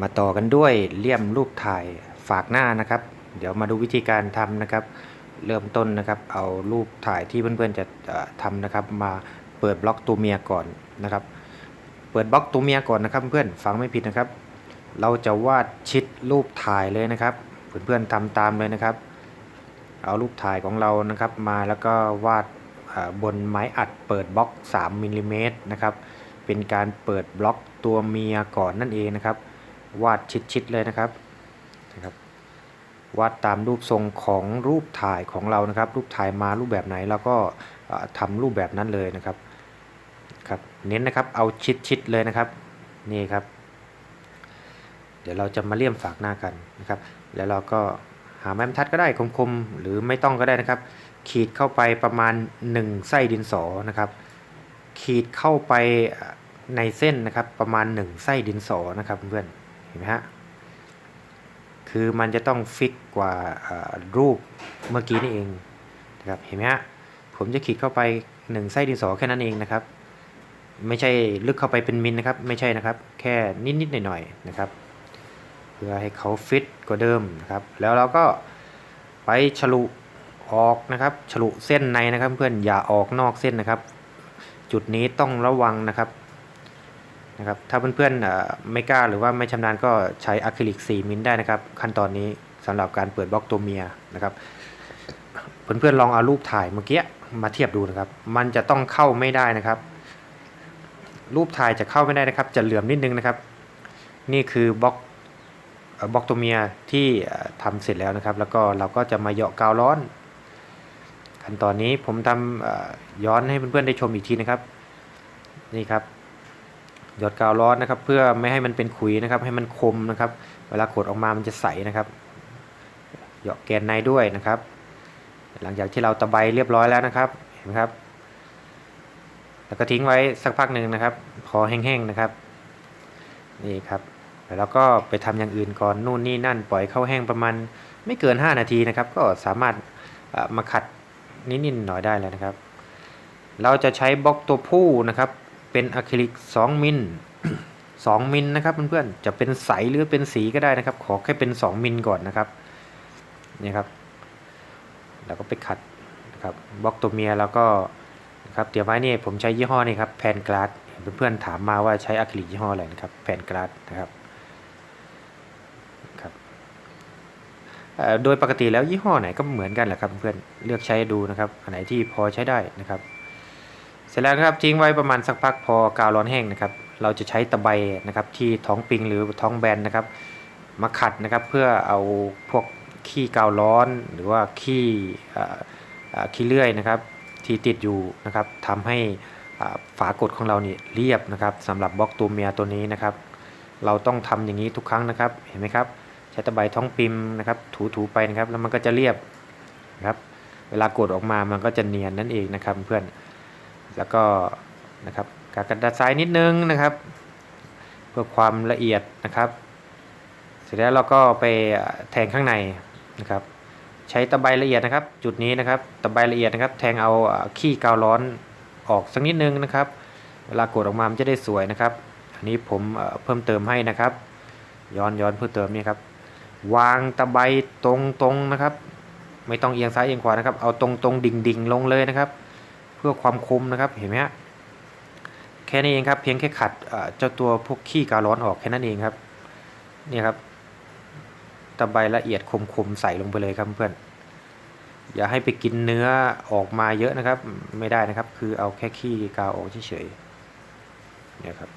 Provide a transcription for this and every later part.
มาต่อกันด้วยเลี่ยมรูปถ่ายฝากหน้านะครับ เดี๋ยวมาดูวิธีการทำนะครับ เริ่มต้นนะครับ เอารูปถ่ายที่เพื่อนๆจะเอ่อทำนะครับ มาเปิดบล็อกตัวเมียก่อนนะครับ เปิดบล็อกตัวเมียก่อนนะครับ เพื่อนฟังไม่ผิดนะครับ เราจะวาดชิดรูปถ่ายเลยนะครับ เพื่อนๆทำตามเลยนะครับ เอารูปถ่ายของเรานะครับ มาแล้วก็วาดบนไม้อัดเปิดบล็อก 3มิลลิเมตรนะครับ เป็นการเปิดบล็อกตัวเมียก่อนนั่นเองนะครับ วาดชิดๆเลยนะครับนะครับวาดตามรูปทรงของรูปถ่ายของเรานะครับ รูปถ่ายมารูปแบบไหนเราก็เอ่อทำรูปแบบนั้นเลยนะครับครับเน้นนะครับเอาชิดๆเลยนะครับนี่ครับ เดี๋ยวเราจะมาเลี่ยมฝากหน้ากันนะครับ แล้วเราก็หาไม้บรรทัดก็ได้คมๆหรือไม่ต้องก็ได้นะครับ ขีดเข้าไปประมาณ 1 ไส้ดินสอนะครับ ขีดเข้าไปในเส้นนะครับประมาณ 1 ไส้ดินสอนะครับเพื่อน ห็นไหมฮะ คือมันจะต้องฟิกกว่ารูปเมื่อกี้นี่เองนะครับ เห็นไหมฮะ ผมจะขีดเข้าไป 1 ไส้ดินสอแค่นั้นเองนะครับ ไม่ใช่ลึกเข้าไปเป็นมิลนะครับ ไม่ใช่นะครับ แค่นิดๆหน่อยๆนะครับ เพื่อให้เขาฟิตกว่าเดิมนะครับ แล้วเราก็ไปฉลุออกนะครับ ฉลุเส้นในนะครับเพื่อนอย่าออกนอกเส้นนะครับ จุดนี้ต้องระวังนะครับ นะครับถ้าเพื่อนๆไม่กล้าหรือว่าไม่ชำนาญก็ใช้อะคริลิก 4 มิลได้นะครับ ขั้นตอนนี้สำหรับการเปิดบล็อกตัวเมียนะครับ เพื่อนๆลองเอารูปถ่ายเมื่อกี้มาเทียบดูนะครับ มันจะต้องเข้าไม่ได้นะครับ รูปถ่ายจะเข้าไม่ได้นะครับ จะเหลื่อมนิดนึงนะครับ นี่คือบล็อกบล็อกตัวเมียที่เอ่อทำเสร็จแล้วนะครับ แล้วก็เราก็จะมาเหยาะกาวร้อนขั้นตอนนี้ผมทำย้อนให้เพื่อนๆได้ชมอีกทีนะครับ นี่ครับ หยอดกาวร้อนนะครับ เพื่อไม่ให้มันเป็นขุยนะครับ ให้มันคมนะครับ เวลากดออกมามันจะใสนะครับหยาะแกนในด้วยนะครับ หลังจากที่เราตะไบเรียบร้อยแล้วนะครับเห็นไหมครับ แล้วก็ทิ้งไว้สักพักหนึ่งนะครับ พอแห้งๆนะครับนี่ครับแล้วก็ไปทำอย่างอื่นก่อนนู่นนี่นั่นปล่อยเข้าแห้งประมาณไม่เกิน 5 นาทีนะครับ ก็สามารถมาขัดนิดๆหน่อยได้แล้วนะครับ เราจะใช้บล็อกตัวผู้นะครับ เป็นอะคริลิก 2 มิล 2 มิลนะครับเพื่อนๆ จะเป็นใสหรือเป็นสีก็ได้นะครับ ขอแค่เป็น 2 มิลก่อนนะครับ นี่ครับ แล้วก็ไปขัดนะครับบล็อกตัวเมียแล้วก็นะครับเตรียมไว้นี่ผมใช้ยี่ห้อนี่ครับแพนกราดเพื่อนๆถามมาว่าใช้อะคริลิกยี่ห้ออะไรนะครับแพนกราดนะครับครับโดยปกติแล้วยี่ห้อไหนก็เหมือนกันแหละครับเพื่อนเลือกใช้ดูนะครับอันไหนที่พอใช้ได้นะครับ สร็จแล้วนะครับทิ้งไว้ประมาณสักพักพอกาวร้อนแห้งนะครับ เราจะใช้ตะไบนะครับที่ท้องปิงหรือท้องแบนนะครับ มาขัดนะครับเพื่อเอาพวกขี้กาวร้อนหรือว่าขี้ขี้เลื่อยนะครับ ที่ติดอยู่นะครับทำให้ฝากดของเราเนี่ยเรียบนะครับสำหรับบล็อกตัวเมียตัวนี้นะครับ เราต้องทำอย่างนี้ทุกครั้งนะครับเห็นไหมครับ ใช้ตะไบท้องปิมนะครับ ถูๆไปนะครับ แล้วมันก็จะเรียบนะครับ เวลากดออกมามันก็จะเนียนนั่นเองนะครับเพื่อน แล้วก็นะครับกากระดาษทรายนิดนึงนะครับ เพื่อความละเอียดนะครับ เสร็จแล้วเราก็ไปแทงข้างในนะครับ ใช้ตะไบละเอียดนะครับ จุดนี้นะครับตะไบละเอียดนะครับ แทงเอาขี้กาวร้อนออกสักนิดนึงนะครับ เวลากดออกมามันจะได้สวยนะครับ อันนี้ผมเพิ่มเติมให้นะครับ ย้อนย้อนเพิ่มเติมนี่ครับ วางตะไบตรงตรงๆนะครับ ไม่ต้องเอียงซ้ายเอียงขวานะครับ เอาตรงตรงดิ่งดิ่งๆลงเลยนะครับ พื่อความคมนะครับเห็นไหมฮะแค่นี้เองครับเพียงแค่ขัดเจ้าตัวพวกขี้กาวร้อนออกแค่นั้นเองครับนี่ครับตะไบละเอียดคมๆใส่ลงไปเลยครับเพื่อนอย่าให้ไปกินเนื้อออกมาเยอะนะครับ ไม่ได้นะครับ คือเอาแค่ขี้กาวออกเฉยๆเนี่ยครับ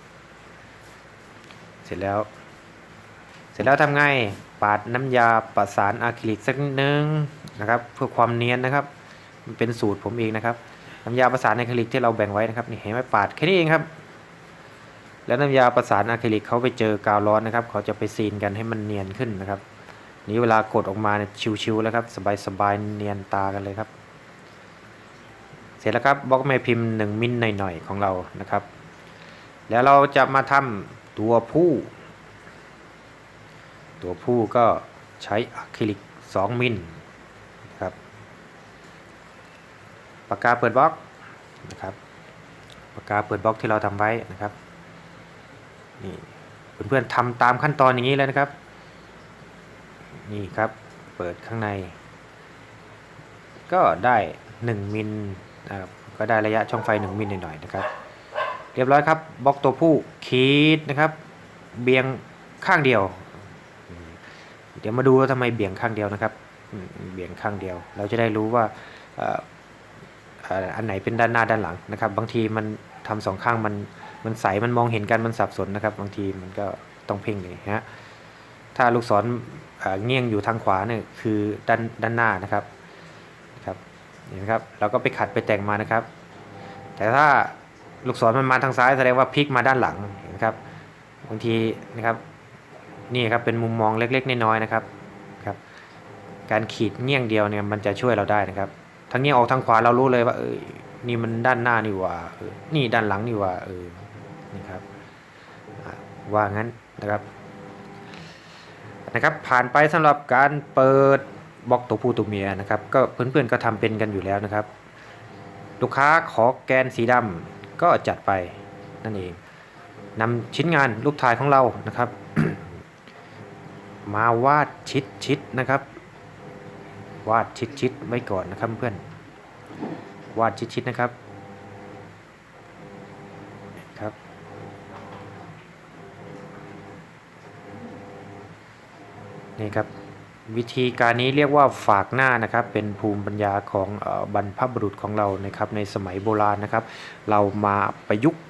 เสร็จแล้ว เสร็จแล้วทำไงปาดน้ำยาประสานอะคริลิกสักนิดนึงนะครับ เพื่อความเนียนนะครับ มันเป็นสูตรผมเองนะครับ น้ำยาประสานอะคริลิกที่เราแบ่งไว้นะครับนี่เห็นไหมปาดแค่นี้เองครับ แล้วน้ำยาประสานอะคริลิกเขาไปเจอกาวร้อนนะครับเขาจะไปซีนกันให้มันเนียนขึ้นนะครับ นี้เวลากดออกมาเนี่ยชิวๆแล้วครับสบายๆเนียนตากันเลยครับ เสร็จแล้วครับบล็อกแม่พิมพ์1มิลหน่อยๆของเรานะครับ แล้วเราจะมาทำตัวผู้ ตัวผู้ก็ใช้อะคริลิก 2มิลนะครับ ปากกาเปิดบล็อกนะครับปากกาเปิดบล็อกที่เราทำไว้นะครับนี่เพื่อนๆทำตามขั้นตอนอย่างนี้เลยนะครับ นี่ครับเปิดข้างใน ก็ได้ 1 มิลนะครับก็ได้ระยะช่องไฟ 1 มิลหน่อยๆนะครับ เรียบร้อยครับบล็อกตัวผู้ขีดนะครับ เบี่ยงข้างเดียว เดี๋ยวมาดูว่าทำไมเบี่ยงข้างเดียวนะครับ เบี่ยงข้างเดียว เราจะได้รู้ว่า อันไหนเป็นด้านหน้าด้านหลังนะครับ บางทีมันทำสองข้างมันมันใสมันมองเห็นกันมันสับสนนะครับ บางทีมันก็ต้องเพ่งเลยฮะถ้าลูกศรเงี่ยงอยู่ทางขวาเนี่ยคือด้านด้านหน้านะครับนะครับนี่นครับเราก็ไปขัดไปแต่งมานะครับ แต่ถ้าลูกศรมันมาทางซ้ายแสดงว่าพลิกมาด้านหลังนะครับบางทีนะครับนี่ครับเป็นมุมมองเล็กๆน้อยๆนะครับครับ การขีดเงี้ยงเดียวเนี่ยมันจะช่วยเราได้นะครับ ทางเงี้ยออกทางขวาเรารู้เลยว่าเออนี่มันด้านหน้านี่ว่าเออนี่ด้านหลังนี่ว่าเออนี่ครับว่างั้นนะครับนะครับ ผ่านไปสำหรับการเปิดบล็อกตัวผู้ตัวเมียนะครับ ก็เพื่อนๆก็ทำเป็นกันอยู่แล้วนะครับ ลูกค้าขอแกนสีดำก็จัดไปนั่นเองนำชิ้นงานรูปถ่ายของเรานะครับ มาวาดชิดชิดๆนะครับ วาดชิดชิดๆไว้ก่อนนะครับเพื่อนวาดชิดชิดๆนะครับครับ นี่ครับวิธีการนี้เรียกว่าฝากหน้านะครับ เป็นภูมิปัญญาของบรรพบุรุษของเรานะครับในสมัยโบราณนะครับ เรามาประยุกต์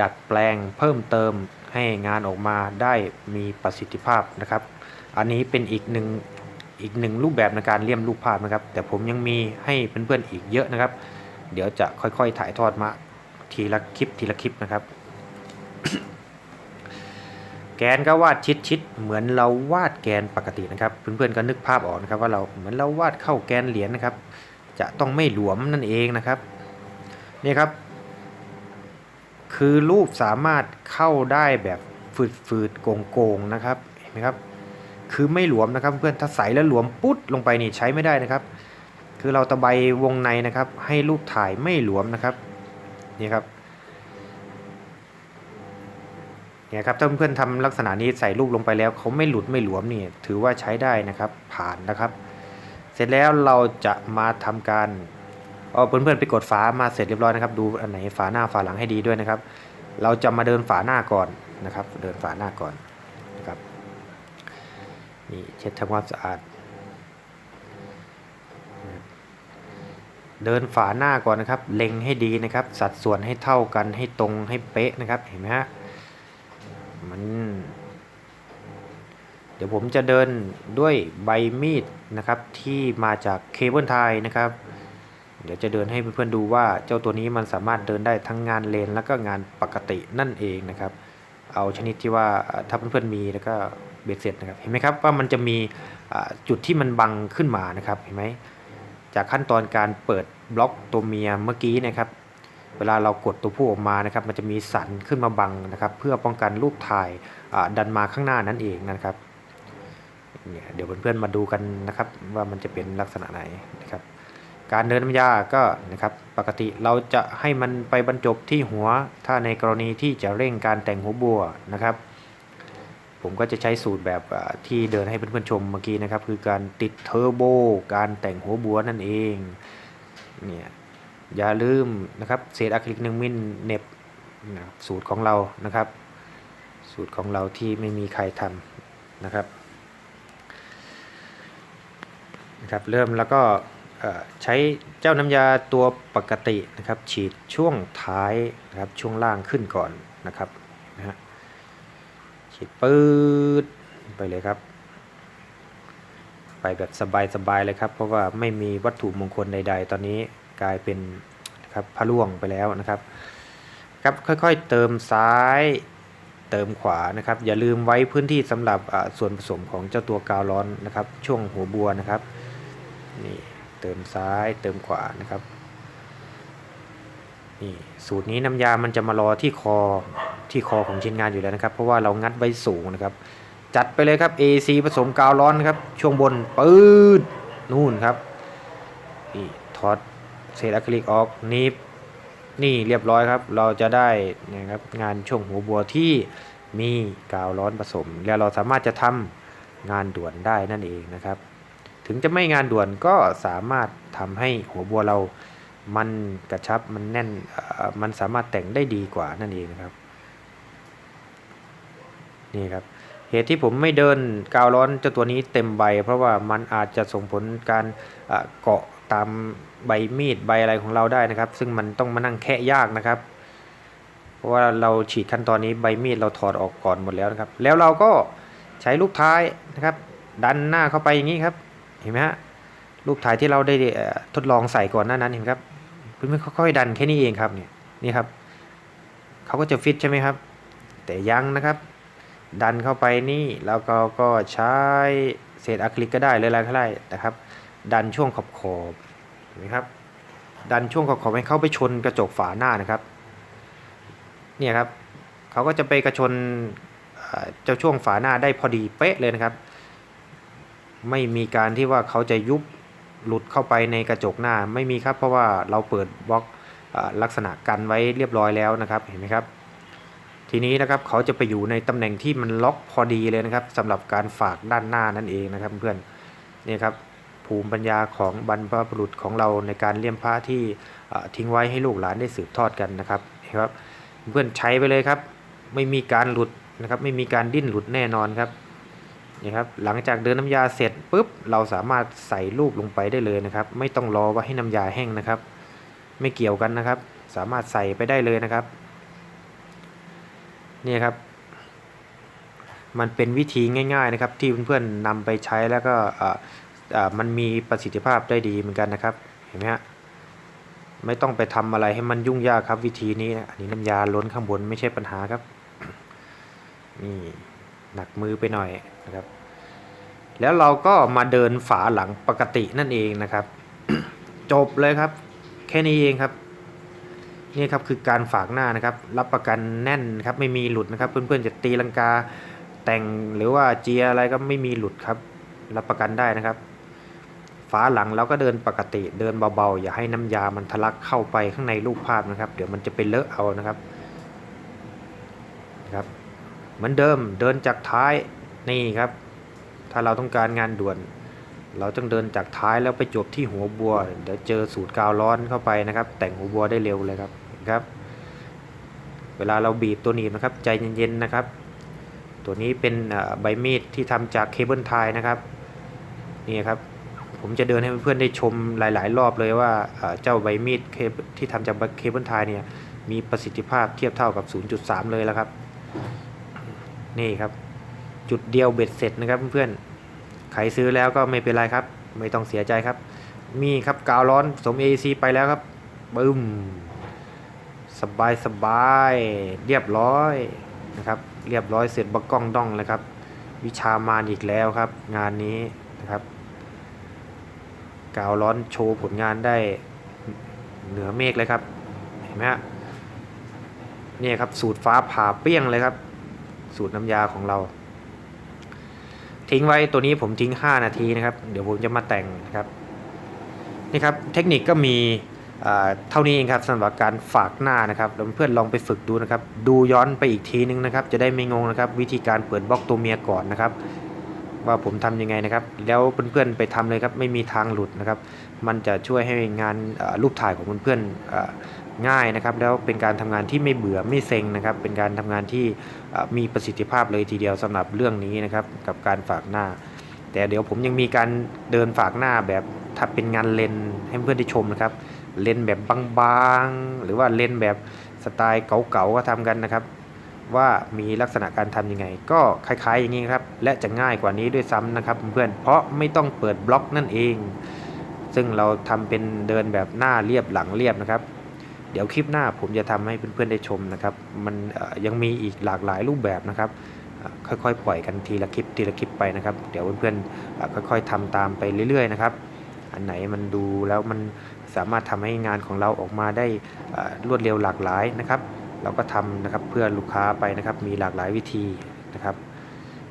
ดัดแปลงเพิ่มเติมให้งานออกมาได้มีประสิทธิภาพนะครับ อันนี้เป็นอีกหนึ่ง อีกหนึ่งรูปแบบในการเลี่ยมรูปภาพนะครับ แต่ผมยังมีให้เพื่อนๆอีกเยอะนะครับ เดี๋ยวจะค่อยๆถ่ายทอดมาทีละคลิปทีละคลิปนะครับ แกนก็วาดชิดๆเหมือนเราวาดแกนปกตินะครับ เพื่อนๆก็นึกภาพออกนะครับ ว่าเราเหมือนเราวาดเข้าแกนเหรียญนะครับ จะต้องไม่หลวมนั่นเองนะครับนี่ครับ คือรูปสามารถเข้าได้แบบฝืดๆโกงๆนะครับเห็นไหมครับ คือไม่หลวมนะครับเพื่อนถ้าใสแล้วหลวมปุ๊ดลงไปนี่ใช้ไม่ได้นะครับ คือเราตะไบวงในนะครับ ให้รูปถ่ายไม่หลวมนะครับนี่ครับเนี่ยครับถ้าเพื่อนทำลักษณะนี้ใส่รูปลงไปแล้วเขาไม่หลุดไม่หลวมนี่ถือว่าใช้ได้นะครับผ่านนะครับ เสร็จแล้วเราจะมาทำการเออเพื่อนๆไปกดฝามาเสร็จเรียบร้อยนะครับ ดูอันไหนฝาหน้าฝาหลังให้ดีด้วยนะครับ เราจะมาเดินฝาหน้าก่อนนะครับ เดินฝาหน้าก่อนนะครับ เช็ดทำความสะอาด เดินฝาหน้าก่อนนะครับ เล็งให้ดีนะครับ สัดส่วนให้เท่ากันให้ตรงให้เป๊ะนะครับ เห็นไหมฮะ มัน เดี๋ยวผมจะเดินด้วยใบมีดนะครับ ที่มาจากเคเบิลไทยนะครับ เดี๋ยวจะเดินให้เพื่อนๆดูว่าเจ้าตัวนี้มันสามารถเดินได้ทั้งงานเลน แล้วก็งานปกตินั่นเองนะครับ เอาชนิดที่ว่าถ้าเพื่อนๆมีแล้วก็ เบ็ดเสร็จนะครับเห็นไหมครับว่ามันจะมีจุดที่มันบังขึ้นมานะครับเห็นไหมจากขั้นตอนการเปิดบล็อกตัวเมียเมื่อกี้นะครับ เวลาเรากดตัวผู้ออกมานะครับ มันจะมีสันขึ้นมาบังนะครับ เพื่อป้องกันรูปถ่ายดันมาข้างหน้านั่นเองนะครับเนี่ยเดี๋ยวเพื่อนๆมาดูกันนะครับ ว่ามันจะเป็นลักษณะไหนนะครับ การเดินน้ำยาก็นะครับปกติเราจะให้มันไปบรรจบที่หัวถ้าในกรณีที่จะเร่งการแต่งหัวบัวนะครับ ผมก็จะใช้สูตรแบบที่เดินให้เพื่อนๆชมเมื่อกี้นะครับ คือการติดเทอร์โบ การแต่งหัวบัวนั่นเอง เนี่ย อย่าลืมนะครับ เศษอะคริลิกหนึ่งมิลเน็บนะครับสูตรของเรานะครับ สูตรของเราที่ไม่มีใครทำนะครับนะครับ เริ่มแล้วก็ใช้เจ้าน้ำยาตัวปกตินะครับ ฉีดช่วงท้ายนะครับช่วงล่างขึ้นก่อนนะครับนะฮะ ฉีดปื๊ดไปเลยครับ ไปแบบสบายๆเลยครับ เพราะว่าไม่มีวัตถุมงคลใด ๆ ตอนนี้กลายเป็นนะครับพระล่วงไปแล้วนะครับ ครับค่อยๆเติมซ้ายเติมขวานะครับ อย่าลืมไว้พื้นที่สำหรับส่วนผสมของเจ้าตัวกาวร้อนนะครับ ช่วงหัวบัวนะครับนี่เติมซ้ายเติมขวานะครับนี่สูตรนี้น้ำยามันจะมารอที่คอ ที่คอของชิ้นงานอยู่แล้วนะครับ เพราะว่าเรางัดไว้สูงนะครับ จัดไปเลยครับ AC ผสมกาวร้อนครับ ช่วงบนปืดนู่นครับนี่ถอดเศษอะคริลิกออกนีบนี่เรียบร้อยครับ เราจะได้นะครับงานช่วงหัวบัวที่มีกาวร้อนผสม แล้วเราสามารถจะทำงานด่วนได้นั่นเองนะครับ ถึงจะไม่งานด่วนก็สามารถทำให้หัวบัวเรามันกระชับมันแน่นมันสามารถแต่งได้ดีกว่านั่นเองนะครับ นี่ครับเหตุที่ผมไม่เดินกาวร้อนเจ้าตัวนี้เต็มใบ เพราะว่ามันอาจจะส่งผลการเกาะตามใบมีดใบอะไรของเราได้นะครับ ซึ่งมันต้องมานั่งแคะยากนะครับ เพราะว่าเราฉีดขั้นตอนนี้ใบมีดเราถอดออกก่อนหมดแล้วนะครับ แล้วเราก็ใช้ลูกท้ายนะครับ ดันหน้าเข้าไปอย่างนี้ครับเห็นไหมฮะลูกถ่ายที่เราได้ทดลองใส่ก่อนหน้านั้นเห็นครับเพื่อนๆค่อยๆดันแค่นี้เองครับเนี่ยนี่ครับเขาก็จะฟิตใช่ไหมครับ แต่ยังนะครับ ดันเข้าไปนี่แล้วก็ก็ใช้เศษอะคริลิกก็ได้เลยอะไรก็ได้นะครับ ดันช่วงขอบขอบเห็นไหมครับดันช่วงขอบขอบให้เข้าไปชนกระจกฝาหน้านะครับเนี่ยครับเขาก็จะไปกระชนเอ่อเจ้าช่วงฝาหน้าได้พอดีเป๊ะเลยนะครับ ไม่มีการที่ว่าเขาจะยุบหลุดเข้าไปในกระจกหน้าไม่มีครับเพราะว่าเราเปิดบล็อกลักษณะกันไว้เรียบร้อยแล้วนะครับเห็นไหมครับ ทีนี้นะครับเขาจะไปอยู่ในตำแหน่งที่มันล็อกพอดีเลยนะครับสำหรับการฝากด้านหน้านั่นเองนะครับเพื่อนนี่ครับภูมิปัญญาของบรรพบุรุษของเราในการเลี่ยมพระที่ทิ้งไว้ให้ลูกหลานได้สืบทอดกันนะครับนี่ครับ เพื่อนใช้ไปเลยครับ ไม่มีการหลุดนะครับ ไม่มีการดิ้นหลุดแน่นอนครับนี่ครับหลังจากเดินน้ำยาเสร็จปุ๊บเราสามารถใส่รูปลงไปได้เลยนะครับ ไม่ต้องรอว่าให้น้ำยาแห้งนะครับ ไม่เกี่ยวกันนะครับ สามารถใส่ไปได้เลยนะครับ นี่ครับ มันเป็นวิธีง่าย ๆนะครับ ที่เพื่อนๆนำไปใช้แล้วก็มันมีประสิทธิภาพได้ดีเหมือนกันนะครับ เห็นไหมฮะไม่ต้องไปทำอะไรให้มันยุ่งยากครับ วิธีนี้อันนี้น้ำยาล้นข้างบนไม่ใช่ปัญหาครับนี่หนักมือไปหน่อยนะครับ แล้วเราก็มาเดินฝาหลังปกตินั่นเองนะครับ จบเลยครับ แค่นี้เองครับ นี่ครับคือการฝากหน้านะครับรับประกันแน่นครับไม่มีหลุดนะครับ เพื่อนๆจะตีลังกาแต่งหรือว่าเจียอะไรก็ไม่มีหลุดครับ รับประกันได้นะครับฝาหลังเราก็เดินปกติเดินเบาๆ อย่าให้น้ำยามันทะลักเข้าไปข้างในรูปภาพนะครับ เดี๋ยวมันจะไปเลอะเอานะครับนะครับ เหมือนเดิมเดินจากท้ายนี่ครับ ถ้าเราต้องการงานด่วน เราต้องเดินจากท้ายแล้วไปจบที่หัวบัว เดี๋ยวเจอสูตรกาวร้อนเข้าไปนะครับ แต่งหัวบัวได้เร็วเลยครับ ครับ เวลาเราบีบตัวหนีบนะครับ ใจเย็นๆนะครับ ตัวนี้เป็นใบมีดที่ทำจากเคเบิลไทยนะครับนี่ครับผมจะเดินให้เพื่อนๆได้ชมหลาย ๆ รอบเลยว่าเจ้าใบมีดที่ทำจากเคเบิลไทยเนี่ยมีประสิทธิภาพเทียบเท่ากับ 0.3 เลยแล้วครับ นี่ครับ จุดเดียวเบ็ดเสร็จนะครับเพื่อนๆใครซื้อแล้วก็ไม่เป็นไรครับ ไม่ต้องเสียใจครับ มีครับกาวร้อนสม AC ไปแล้วครับบึ้ม สบายสบายเรียบร้อยนะครับ เรียบร้อยเสร็จบักกล้องดองเลยครับ วิชามานอีกแล้วครับ งานนี้นะครับ กาวร้อนโชว์ผลงานได้เหนือเมฆเลยครับ เห็นไหมฮะนี่ครับสูตรฟ้าผ่าเปรี้ยงเลยครับ สูตรน้ำยาของเรา ทิ้งไว้ตัวนี้ผมทิ้ง 5 นาทีนะครับ เดี๋ยวผมจะมาแต่งนะครับนี่ครับเทคนิคก็มี เท่านี้เองครับสำหรับการฝากหน้านะครับแล้วเพื่อนลองไปฝึกดูนะครับ ดูย้อนไปอีกทีนึงนะครับ จะได้ไม่งงนะครับ วิธีการเปิดบล็อกตัวเมียก่อนนะครับ ว่าผมทำยังไงนะครับ แล้วเพื่อนๆไปทำเลยครับไม่มีทางหลุดนะครับ มันจะช่วยให้งานรูปถ่ายของเพื่อนๆง่ายนะครับ แล้วเป็นการทำงานที่ไม่เบื่อไม่เซ็งนะครับ เป็นการทำงานที่มีประสิทธิภาพเลยทีเดียวสำหรับเรื่องนี้นะครับ กับการฝากหน้า แต่เดี๋ยวผมยังมีการเดินฝากหน้าแบบถ้าเป็นงานเลนให้เพื่อนได้ชมนะครับ เลนแบบบางๆ หรือว่าเลนแบบสไตล์เก่าๆก็ทำกันนะครับ ว่ามีลักษณะการทำยังไง ก็คล้ายๆอย่างนี้ครับ และจะง่ายกว่านี้ด้วยซ้ำนะครับเพื่อนเพราะไม่ต้องเปิดบล็อกนั่นเอง ซึ่งเราทำเป็นเดินแบบหน้าเรียบหลังเรียบนะครับ เดี๋ยวคลิปหน้าผมจะทำให้เพื่อนๆได้ชมนะครับ มันยังมีอีกหลากหลายรูปแบบนะครับค่อยๆ ปล่อยกันทีละคลิปทีละคลิปไปนะครับ เดี๋ยวเพื่อนๆค่อยๆทำตามไปเรื่อยๆนะครับ อันไหนมันดูแล้วมัน สามารถทำให้งานของเราออกมาได้รวดเร็วหลากหลายนะครับ เราก็ทำนะครับเพื่อลูกค้าไปนะครับมีหลากหลายวิธีนะครับ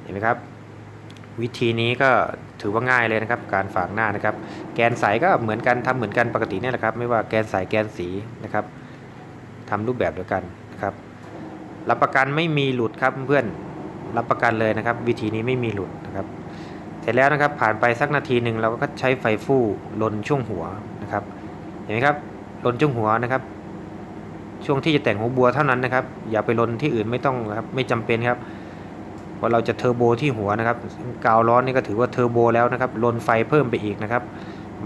เห็นไหมครับ วิธีนี้ก็ถือว่าง่ายเลยนะครับ การฝากหน้านะครับ แกนใสก็เหมือนกันทำเหมือนกันปกตินี่แหละครับ ไม่ว่าแกนใสแกนสีนะครับทำรูปแบบเดียวกันนะครับรับประกันไม่มีหลุดครับเพื่อนรับประกันเลยนะครับ วิธีนี้ไม่มีหลุดนะครับ เสร็จแล้วนะครับผ่านไปสักนาทีหนึ่งเราก็ใช้ไฟฟู่ลนช่วงหัวนะครับ เห็นไหมครับลนช่วงหัวนะครับ ช่วงที่จะแต่งหัวบัวเท่านั้นนะครับ อย่าไปลนที่อื่นไม่ต้องครับไม่จำเป็นครับเพราะเราจะเทอร์โบที่หัวนะครับกาวร้อนนี่ก็ถือว่าเทอร์โบแล้วนะครับลนไฟเพิ่มไปอีกนะครับ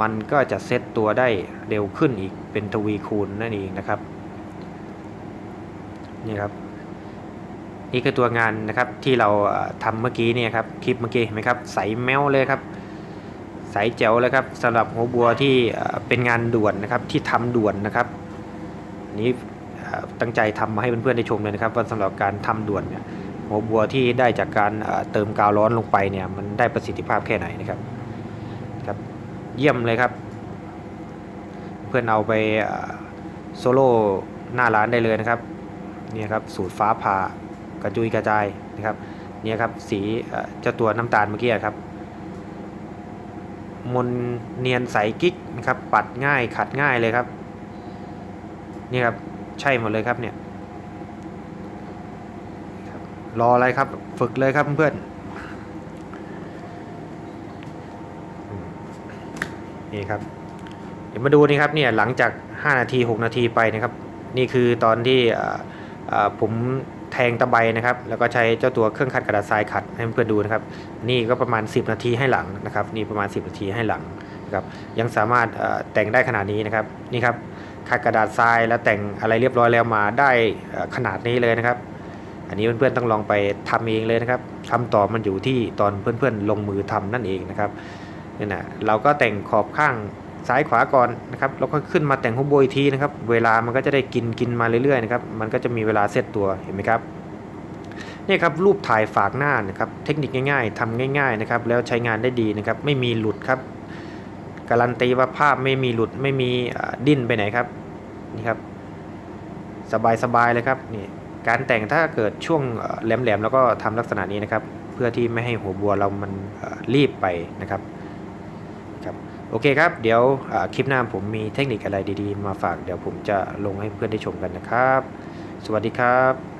มันก็จะเซตตัวได้เร็วขึ้นอีกเป็นทวีคูณนั่นเองนะครับนี่ครับนี่คือตัวงานนะครับที่เราเอ่อทำเมื่อกี้เนี่ยครับคลิปเมื่อกี้เห็นไหมครับใสแมวเลยครับ ใสแจ๋วเลยครับสำหรับหัวบัวที่เป็นงานด่วนนะครับที่ทำด่วนนะครับนี้ตั้งใจทำมาให้เพื่อนๆได้ชมเลยนะครับว่าสำหรับการทำด่วนเนี่ยหัวบัวที่ได้จากการเติมกาวร้อนลงไปเนี่ยมันได้ประสิทธิภาพแค่ไหนนะครับครับเยี่ยมเลยครับ เพื่อนเอาไปโซโล่หน้าร้านได้เลยนะครับเนี่ยครับสูตรฟ้าผ่ากระจุยกระจายนะครับเนี่ยครับสีเอ่อเจ้าตัวน้ำตาลเมื่อกี้ครับ มนเนียนใสกิ๊กนะครับปัดง่ายขัดง่ายเลยครับ นี่ครับใช่หมดเลยครับเนี่ยครับรออะไรครับฝึกเลยครับเพื่อนอืมนี่ครับ เดี๋ยวมาดูนี่ครับเนี่ยหลังจาก 5 นาที 6 นาทีไปนะครับ นี่คือตอนที่เอ่อเอ่อผมแทงตะไบนะครับ แล้วก็ใช้เจ้าตัวเครื่องขัดกระดาษทรายขัดให้เพื่อนดูนะครับ นี่ก็ประมาณ 10 นาทีให้หลังนะครับ นี่ประมาณ 10 นาทีให้หลังนะครับ ยังสามารถแต่งได้ขนาดนี้นะครับ นี่ครับขัดกระดาษทรายแล้วแต่งอะไรเรียบร้อยแล้วมาได้ขนาดนี้เลยนะครับ อันนี้เพื่อนๆต้องลองไปทำเองเลยนะครับคำตอบมันอยู่ที่ตอนเพื่อนๆลงมือทำนั่นเองนะครับนี่นะเราก็แต่งขอบข้าง ซ้ายขวาก่อนนะครับแล้วก็ขึ้นมาแต่งหัวโบยทีนะครับ เวลามันก็จะได้กินกินมาเรื่อยๆนะครับมันก็จะมีเวลาเซตตัวเห็นไหมครับนี่ครับรูปถ่ายฝากหน้านะครับเทคนิคง่ายๆทำง่ายๆนะครับแล้วใช้งานได้ดีนะครับไม่มีหลุดครับ การันตีว่าภาพไม่มีหลุดไม่มีดิ้นไปไหนครับนี่ครับสบายๆเลยครับนี่การแต่งถ้าเกิดช่วงแหลมๆแล้วก็ทำลักษณะนี้นะครับ เพื่อที่ไม่ให้หัวบัวเรามันรีบไปนะครับ โอเคครับ เดี๋ยวคลิปหน้าผมมีเทคนิคอะไรดีๆ มาฝาก เดี๋ยวผมจะลงให้เพื่อนได้ชมกันนะครับ สวัสดีครับ